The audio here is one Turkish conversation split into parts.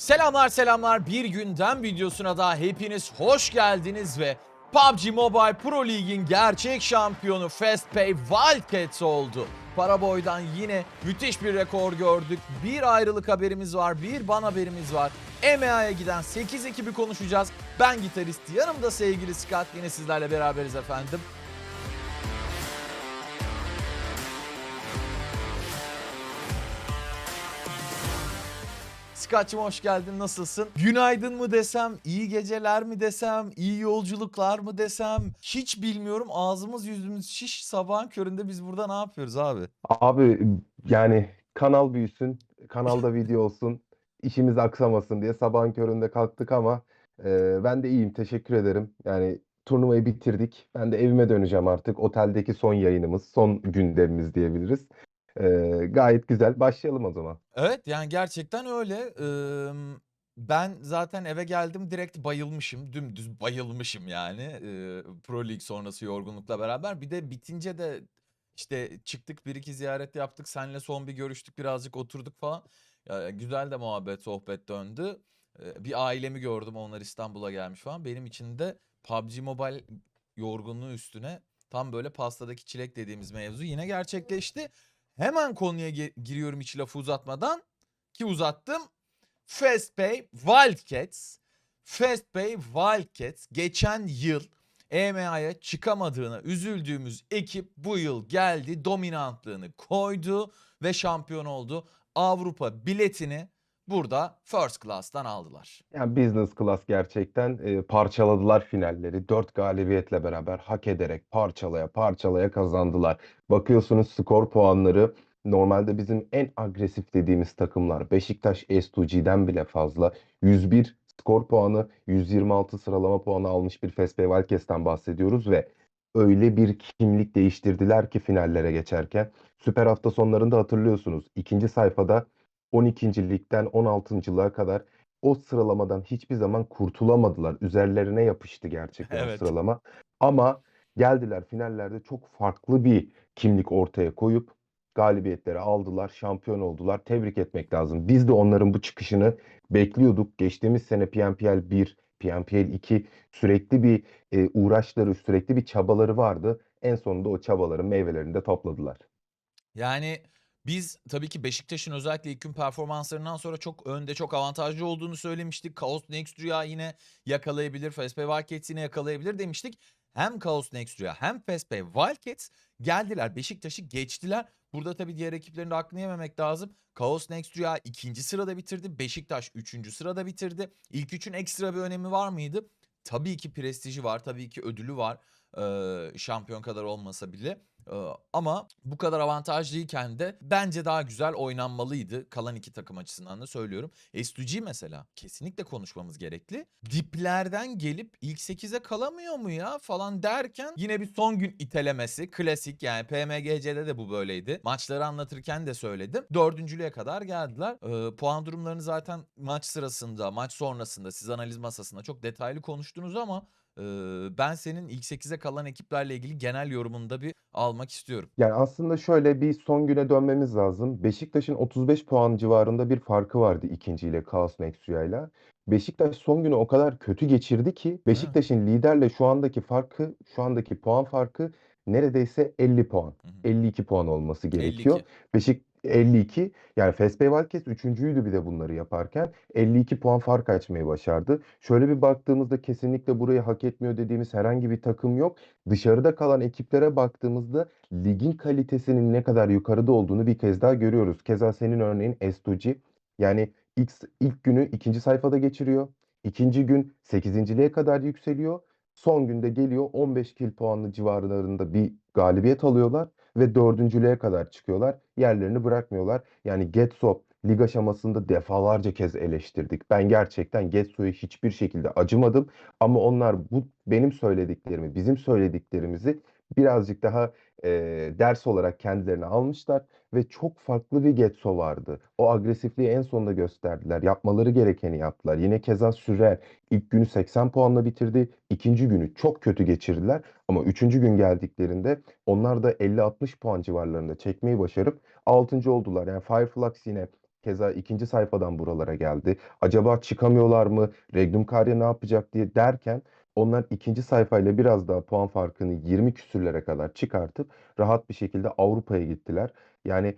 Selamlar selamlar bir gündem videosuna da hepiniz hoş geldiniz ve PUBG Mobile Pro League'in gerçek şampiyonu FastPay Wildcats oldu. Paraboy'dan yine müthiş bir rekor gördük. Bir ayrılık haberimiz var, bir ban haberimiz var. EMEA'ya giden 8 ekibi konuşacağız. Ben gitarist, yanımda sevgili Scott yine sizlerle beraberiz efendim. Scott'cığım hoş geldin. Nasılsın? Günaydın mı desem, iyi geceler mi desem, iyi yolculuklar mı desem hiç bilmiyorum. Ağzımız yüzümüz şiş sabahın köründe biz burada ne yapıyoruz abi? Abi yani kanal büyüsün, kanalda video olsun, işimiz aksamasın diye sabahın köründe kalktık ama e, ben de iyiyim, teşekkür ederim. Yani turnuvayı bitirdik. Ben de evime döneceğim artık. Oteldeki son yayınımız, son gündemimiz diyebiliriz. E, gayet güzel. Başlayalım o zaman. Evet yani gerçekten öyle. Ee, ben zaten eve geldim direkt bayılmışım. Dümdüz bayılmışım yani. Ee, Pro League sonrası yorgunlukla beraber. Bir de bitince de işte çıktık bir iki ziyaret yaptık. Seninle son bir görüştük birazcık oturduk falan. Ya, güzel de muhabbet sohbet döndü. Ee, bir ailemi gördüm onlar İstanbul'a gelmiş falan. Benim için de PUBG Mobile yorgunluğu üstüne tam böyle pastadaki çilek dediğimiz mevzu yine gerçekleşti. Hemen konuya giriyorum hiç lafı uzatmadan ki uzattım. FastPay Wildcats. FastPay Wildcats geçen yıl EMEA'ya çıkamadığına üzüldüğümüz ekip bu yıl geldi, dominantlığını koydu ve şampiyon oldu. Avrupa biletini burada First Class'tan aldılar. Yani business class gerçekten e, parçaladılar finalleri. Dört galibiyetle beraber hak ederek parçalaya parçalaya kazandılar. Bakıyorsunuz skor puanları normalde bizim en agresif dediğimiz takımlar Beşiktaş S2G'den bile fazla. 101 skor puanı, 126 sıralama puanı almış bir Fespe Valkes'ten bahsediyoruz ve öyle bir kimlik değiştirdiler ki finallere geçerken. Süper hafta sonlarında hatırlıyorsunuz. ikinci sayfada 12. ligden 16.lığa kadar o sıralamadan hiçbir zaman kurtulamadılar. Üzerlerine yapıştı gerçekten o Evet. sıralama. Ama geldiler finallerde çok farklı bir kimlik ortaya koyup galibiyetleri aldılar, şampiyon oldular. Tebrik etmek lazım. Biz de onların bu çıkışını bekliyorduk. Geçtiğimiz sene PNPL 1, PNPL 2 sürekli bir e, uğraşları, sürekli bir çabaları vardı. En sonunda o çabaların meyvelerini de topladılar. Yani biz tabii ki Beşiktaş'ın özellikle ilk gün performanslarından sonra çok önde, çok avantajlı olduğunu söylemiştik. Chaos Next yine yakalayabilir, Fespay Wildcats yine yakalayabilir demiştik. Hem Chaos Next hem Fespay Wildcats geldiler, Beşiktaş'ı geçtiler. Burada tabii diğer ekiplerin hakkını yememek lazım. Chaos Next ikinci sırada bitirdi, Beşiktaş üçüncü sırada bitirdi. İlk üçün ekstra bir önemi var mıydı? Tabii ki prestiji var, tabii ki ödülü var. Ee, şampiyon kadar olmasa bile. Ama bu kadar avantajlıyken de bence daha güzel oynanmalıydı. Kalan iki takım açısından da söylüyorum. S2G mesela kesinlikle konuşmamız gerekli. Diplerden gelip ilk 8'e kalamıyor mu ya falan derken yine bir son gün itelemesi klasik yani PMGC'de de bu böyleydi. Maçları anlatırken de söyledim. Dördüncülüğe kadar geldiler. Ee, puan durumlarını zaten maç sırasında, maç sonrasında siz analiz masasında çok detaylı konuştunuz ama ben senin ilk 8'e kalan ekiplerle ilgili genel yorumunu da bir almak istiyorum. Yani aslında şöyle bir son güne dönmemiz lazım. Beşiktaş'ın 35 puan civarında bir farkı vardı ikinciyle Kaos Nexuya'yla. Beşiktaş son günü o kadar kötü geçirdi ki Beşiktaş'ın liderle şu andaki farkı, şu andaki puan farkı neredeyse 50 puan. Hı hı. 52 puan olması gerekiyor. 52. Beşik 52 yani Valkes üçüncüydü bir de bunları yaparken 52 puan fark açmayı başardı. Şöyle bir baktığımızda kesinlikle burayı hak etmiyor dediğimiz herhangi bir takım yok. Dışarıda kalan ekiplere baktığımızda ligin kalitesinin ne kadar yukarıda olduğunu bir kez daha görüyoruz. Keza senin örneğin S2G yani ilk, ilk günü ikinci sayfada geçiriyor. İkinci gün 8.liğe kadar yükseliyor. Son günde geliyor 15 kill puanlı civarlarında bir galibiyet alıyorlar ve dördüncülüğe kadar çıkıyorlar. Yerlerini bırakmıyorlar. Yani Getso lig aşamasında defalarca kez eleştirdik. Ben gerçekten Getso'ya hiçbir şekilde acımadım. Ama onlar bu benim söylediklerimi, bizim söylediklerimizi birazcık daha e, ders olarak kendilerine almışlar ve çok farklı bir Getso vardı. O agresifliği en sonunda gösterdiler. Yapmaları gerekeni yaptılar. Yine keza Sürer ilk günü 80 puanla bitirdi. İkinci günü çok kötü geçirdiler. Ama üçüncü gün geldiklerinde onlar da 50-60 puan civarlarında çekmeyi başarıp 6. oldular. Yani Fireflux yine keza ikinci sayfadan buralara geldi. Acaba çıkamıyorlar mı? Regnum Karya ne yapacak diye derken onlar ikinci sayfayla biraz daha puan farkını 20 küsürlere kadar çıkartıp rahat bir şekilde Avrupa'ya gittiler. Yani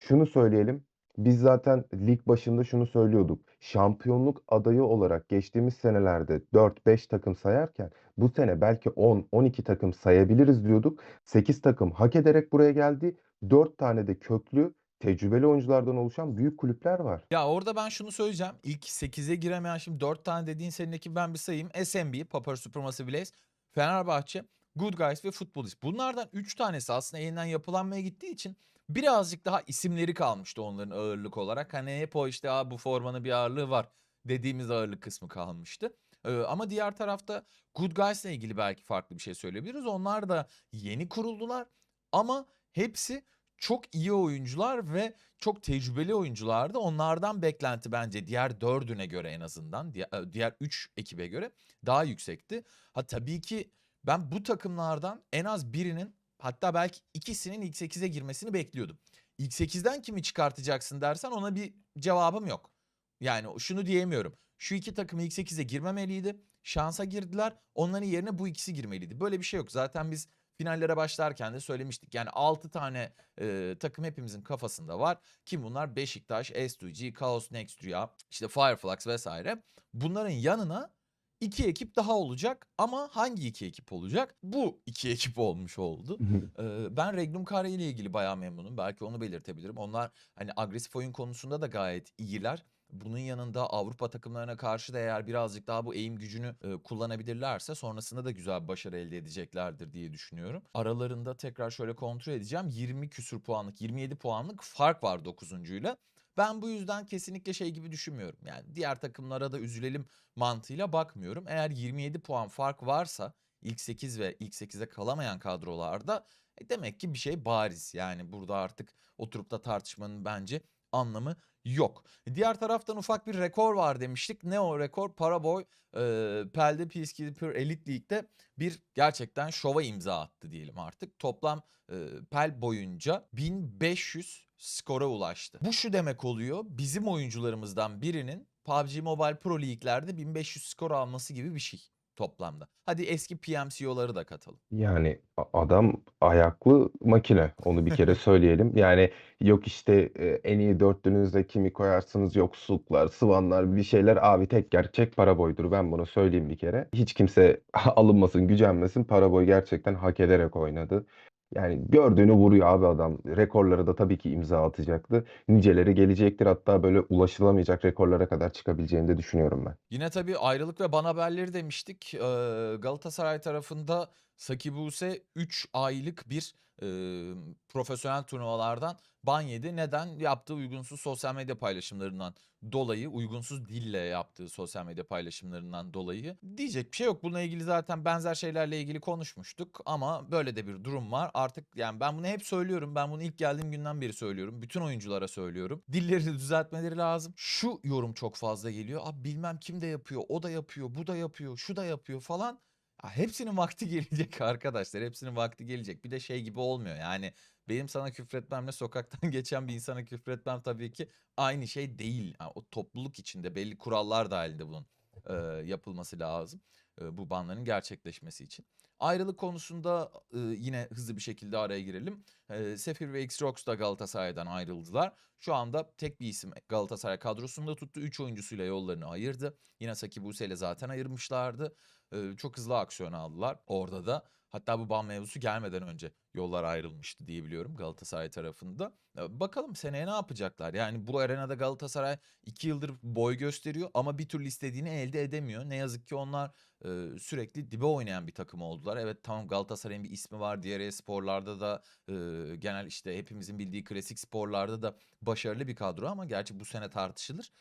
şunu söyleyelim. Biz zaten lig başında şunu söylüyorduk. Şampiyonluk adayı olarak geçtiğimiz senelerde 4-5 takım sayarken bu sene belki 10-12 takım sayabiliriz diyorduk. 8 takım hak ederek buraya geldi. 4 tane de köklü, tecrübeli oyunculardan oluşan büyük kulüpler var. Ya orada ben şunu söyleyeceğim. İlk 8'e giremeyen şimdi 4 tane dediğin seninki ben bir sayayım. SMB, Papar Supremacy Blaze, Fenerbahçe, Good Guys ve Futbolist. Bunlardan 3 tanesi aslında yeniden yapılanmaya gittiği için birazcık daha isimleri kalmıştı onların ağırlık olarak. Hani hep o işte Aa, bu formanın bir ağırlığı var dediğimiz ağırlık kısmı kalmıştı. Ee, ama diğer tarafta Good Guys'la ilgili belki farklı bir şey söyleyebiliriz. Onlar da yeni kuruldular ama hepsi çok iyi oyuncular ve çok tecrübeli oyunculardı. Onlardan beklenti bence diğer dördüne göre en azından diğer, diğer üç ekibe göre daha yüksekti. Ha tabii ki ben bu takımlardan en az birinin hatta belki ikisinin ilk 8'e girmesini bekliyordum. İlk 8'den kimi çıkartacaksın dersen ona bir cevabım yok. Yani şunu diyemiyorum. Şu iki takım ilk 8'e girmemeliydi. Şansa girdiler. Onların yerine bu ikisi girmeliydi. Böyle bir şey yok. Zaten biz finallere başlarken de söylemiştik. Yani 6 tane e, takım hepimizin kafasında var. Kim bunlar? Beşiktaş, S2G, Chaos Next Rüya, işte Fireflux vesaire. Bunların yanına iki ekip daha olacak ama hangi iki ekip olacak? Bu iki ekip olmuş oldu. Ee, ben Regnum Kare ile ilgili bayağı memnunum. Belki onu belirtebilirim. Onlar hani agresif oyun konusunda da gayet iyiler. Bunun yanında Avrupa takımlarına karşı da eğer birazcık daha bu eğim gücünü e, kullanabilirlerse sonrasında da güzel bir başarı elde edeceklerdir diye düşünüyorum. Aralarında tekrar şöyle kontrol edeceğim. 20 küsür puanlık, 27 puanlık fark var 9'uncuyla. Ben bu yüzden kesinlikle şey gibi düşünmüyorum. Yani diğer takımlara da üzülelim mantığıyla bakmıyorum. Eğer 27 puan fark varsa ilk 8 ve ilk 8'e kalamayan kadrolarda e, demek ki bir şey bariz. Yani burada artık oturup da tartışmanın bence anlamı yok. Diğer taraftan ufak bir rekor var demiştik. Ne o rekor? Paraboy e, Pelde Peacekeeper Elite League'de bir gerçekten şova imza attı diyelim artık. Toplam e, Pel boyunca 1500 skora ulaştı. Bu şu demek oluyor. Bizim oyuncularımızdan birinin PUBG Mobile Pro League'lerde 1500 skor alması gibi bir şey toplamda. Hadi eski PMCO'ları da katalım. Yani adam ayaklı makine. Onu bir kere söyleyelim. Yani yok işte e, en iyi dörtlünüzde kimi koyarsınız yok sulklar, sıvanlar bir şeyler. Abi tek gerçek Paraboy'dur. Ben bunu söyleyeyim bir kere. Hiç kimse alınmasın, gücenmesin. Paraboy gerçekten hak ederek oynadı. Yani gördüğünü vuruyor abi adam. Rekorları da tabii ki imza atacaktı. Niceleri gelecektir. Hatta böyle ulaşılamayacak rekorlara kadar çıkabileceğini de düşünüyorum ben. Yine tabii ayrılık ve ban haberleri demiştik. Ee, Galatasaray tarafında Saki Buse 3 aylık bir e, profesyonel turnuvalardan ban yedi. Neden? Yaptığı uygunsuz sosyal medya paylaşımlarından dolayı, uygunsuz dille yaptığı sosyal medya paylaşımlarından dolayı. Diyecek bir şey yok. Bununla ilgili zaten benzer şeylerle ilgili konuşmuştuk ama böyle de bir durum var. Artık yani ben bunu hep söylüyorum. Ben bunu ilk geldiğim günden beri söylüyorum. Bütün oyunculara söylüyorum. Dillerini düzeltmeleri lazım. Şu yorum çok fazla geliyor. Abi bilmem kim de yapıyor, o da yapıyor, bu da yapıyor, şu da yapıyor falan. Hepsinin vakti gelecek arkadaşlar. Hepsinin vakti gelecek. Bir de şey gibi olmuyor. Yani benim sana küfretmemle sokaktan geçen bir insana küfretmem tabii ki aynı şey değil. Yani o topluluk içinde belli kurallar dahilinde bunun e, yapılması lazım. E, bu banların gerçekleşmesi için. Ayrılık konusunda e, yine hızlı bir şekilde araya girelim. E, Sefir ve X-Rox da Galatasaray'dan ayrıldılar. Şu anda tek bir isim Galatasaray kadrosunda tuttu. 3 oyuncusuyla yollarını ayırdı. Yine Saki Buse ile zaten ayırmışlardı. Çok hızlı aksiyon aldılar orada da. Hatta bu ban mevzusu gelmeden önce yollar ayrılmıştı diye biliyorum Galatasaray tarafında. Bakalım seneye ne yapacaklar? Yani bu arenada Galatasaray 2 yıldır boy gösteriyor ama bir türlü istediğini elde edemiyor. Ne yazık ki onlar e, sürekli dibe oynayan bir takım oldular. Evet tamam Galatasaray'ın bir ismi var. Diğer sporlarda da e, genel işte hepimizin bildiği klasik sporlarda da başarılı bir kadro ama gerçi bu sene tartışılır.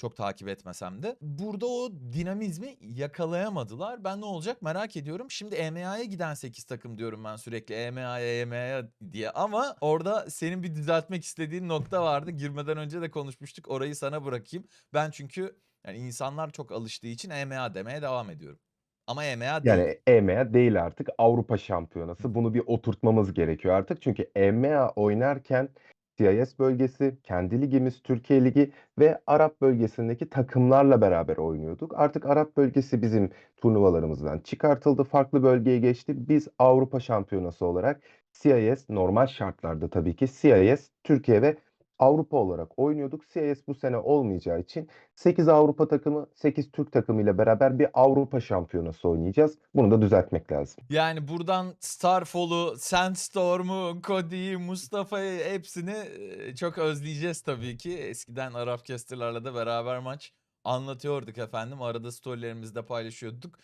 Çok takip etmesem de. Burada o dinamizmi yakalayamadılar. Ben ne olacak merak ediyorum. Şimdi EMEA'ya giden 8 takım diyorum ben sürekli. EMEA'ya EMEA'ya diye ama orada senin bir düzeltmek istediğin nokta vardı. Girmeden önce de konuşmuştuk. Orayı sana bırakayım. Ben çünkü yani insanlar çok alıştığı için EMEA demeye devam ediyorum. Ama EMEA değil. Yani EMEA değil artık Avrupa Şampiyonası. Bunu bir oturtmamız gerekiyor artık. Çünkü EMEA oynarken CIS bölgesi, kendi ligimiz Türkiye Ligi ve Arap bölgesindeki takımlarla beraber oynuyorduk. Artık Arap bölgesi bizim turnuvalarımızdan çıkartıldı. Farklı bölgeye geçti. Biz Avrupa Şampiyonası olarak CIS normal şartlarda tabii ki CIS Türkiye ve Avrupa olarak oynuyorduk. CIS bu sene olmayacağı için 8 Avrupa takımı, 8 Türk takımı ile beraber bir Avrupa Şampiyonası oynayacağız. Bunu da düzeltmek lazım. Yani buradan Starfall'u, Sandstorm'u, Cody'yi, Mustafa'yı hepsini çok özleyeceğiz tabii ki. Eskiden Arap casterlarla da beraber maç anlatıyorduk efendim. Arada storylerimizde paylaşıyorduk.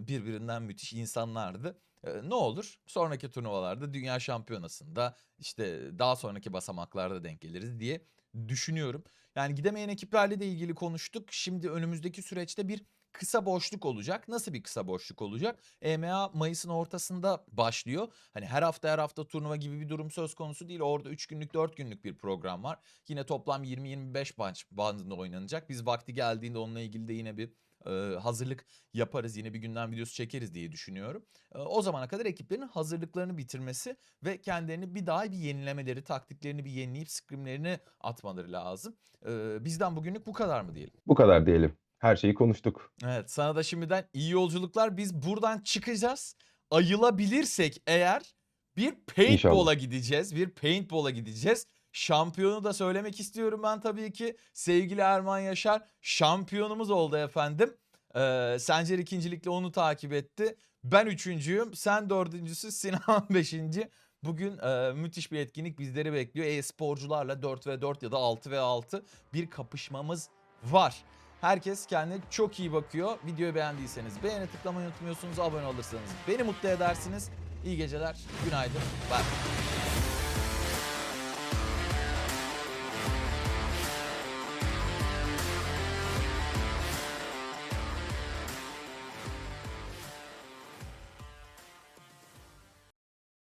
Birbirinden müthiş insanlardı. Ne olur sonraki turnuvalarda Dünya Şampiyonası'nda işte daha sonraki basamaklarda denk geliriz diye düşünüyorum. Yani gidemeyen ekiplerle de ilgili konuştuk. Şimdi önümüzdeki süreçte bir kısa boşluk olacak. Nasıl bir kısa boşluk olacak? EMA Mayıs'ın ortasında başlıyor. Hani her hafta her hafta turnuva gibi bir durum söz konusu değil. Orada 3 günlük 4 günlük bir program var. Yine toplam 20-25 maç bandında oynanacak. Biz vakti geldiğinde onunla ilgili de yine bir e, hazırlık yaparız. Yine bir günden videosu çekeriz diye düşünüyorum. E, o zamana kadar ekiplerin hazırlıklarını bitirmesi ve kendilerini bir daha bir yenilemeleri, taktiklerini bir yenileyip scrimlerini atmaları lazım. E, bizden bugünlük bu kadar mı diyelim? Bu kadar diyelim. Her şeyi konuştuk. Evet sana da şimdiden iyi yolculuklar. Biz buradan çıkacağız. Ayılabilirsek eğer bir paintball'a gideceğiz. Bir paintball'a gideceğiz. Şampiyonu da söylemek istiyorum ben tabii ki. Sevgili Erman Yaşar şampiyonumuz oldu efendim. Ee, Sencer ikincilikle onu takip etti. Ben üçüncüyüm. Sen dördüncüsü. Sinan beşinci. Bugün e, müthiş bir etkinlik bizleri bekliyor. E-sporcularla 4 ve 4 ya da 6 ve 6 bir kapışmamız var. Herkes kendine çok iyi bakıyor. Videoyu beğendiyseniz beğeni tıklamayı unutmuyorsunuz. Abone olursanız beni mutlu edersiniz. İyi geceler, günaydın, bye.